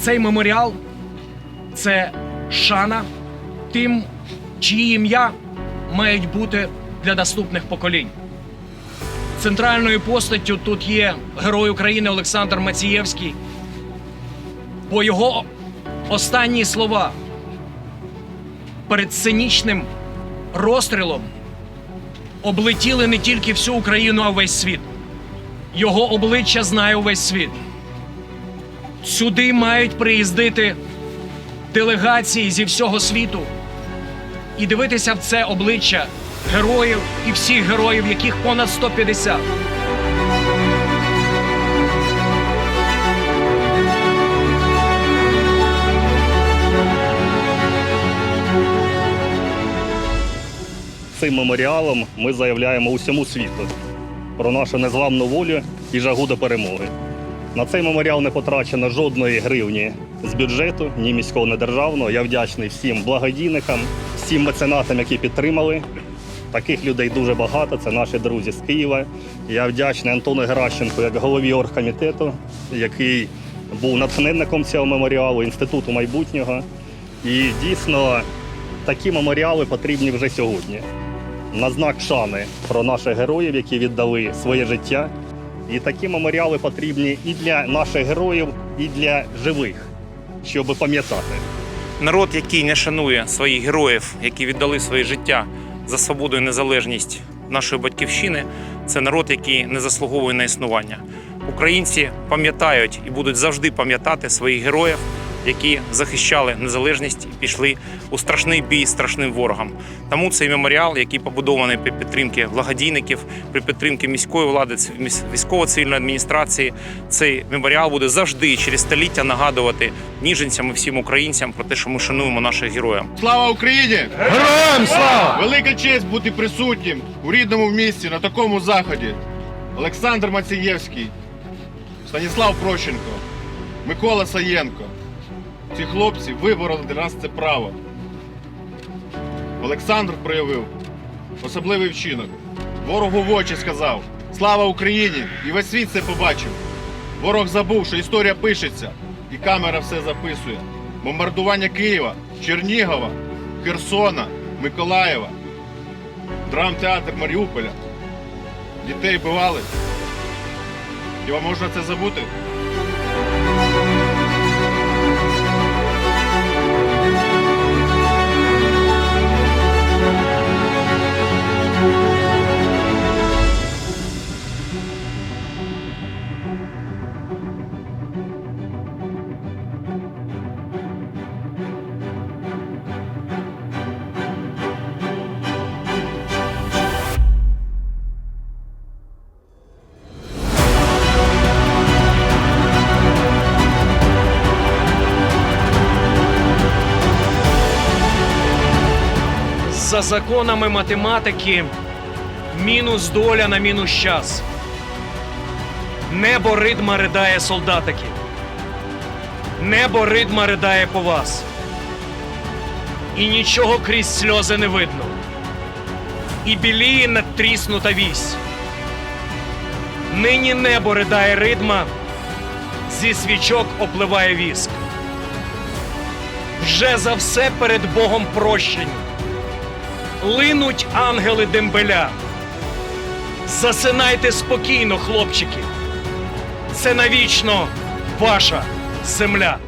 Цей меморіал це шана тим, чиї ім'я мають бути для наступних поколінь. Центральною постаттю тут є герой України Олександр Мацієвський, бо його останні слова перед сценічним розстрілом облетіли не тільки всю Україну, а весь світ. Його обличчя знає увесь світ. Сюди мають приїздити делегації зі всього світу і дивитися в це обличчя героїв і всіх героїв, яких понад 150. Цим меморіалом ми заявляємо усьому світу про нашу незламну волю і жагу до перемоги. На цей меморіал не потрачено жодної гривні з бюджету, ні міського, ні державного. Я вдячний всім благодійникам, всім меценатам, які підтримали. Таких людей дуже багато. Це наші друзі з Києва. Я вдячний Антону Геращенку як голові оргкомітету, який був натхненником цього меморіалу, інституту майбутнього. І дійсно такі меморіали потрібні вже сьогодні. На знак шани про наших героїв, які віддали своє життя. І такі меморіали потрібні і для наших героїв, і для живих, щоб пам'ятати. Народ, який не шанує своїх героїв, які віддали своє життя за свободу і незалежність нашої батьківщини, це народ, який не заслуговує на існування. Українці пам'ятають і будуть завжди пам'ятати своїх героїв, які захищали незалежність і пішли у страшний бій з страшним ворогом. Тому цей меморіал, який побудований при підтримці благодійників, при підтримці міської влади, військово-цивільної адміністрації, цей меморіал буде завжди через століття нагадувати ніженцям і всім українцям про те, що ми шануємо наших героїв. Слава Україні! Героям слава! Велика честь бути присутнім у рідному місті на такому заході. Олександр Мацієвський, Станіслав Прощенко, Микола Саєнко. Ці хлопці вибороли для нас це право. Олександр проявив особливий вчинок. Ворогу в очі сказав: Слава Україні! І весь світ це побачив. Ворог забув, що історія пишеться, і камера все записує. Бомбардування Києва, Чернігова, Херсона, Миколаєва, драмтеатр Маріуполя. Дітей бивали. Хіба можна це забути? За законами математики мінус доля на мінус час. Небо ридма ридає солдатики. Небо ридма ридає по вас. І нічого крізь сльози не видно. І біліє надтріснута вісь. Нині небо ридає ридма, зі свічок опливає віск. Вже за все перед Богом прощені линуть ангели дембеля. Засинайте спокійно, хлопчики. Це навічно ваша земля.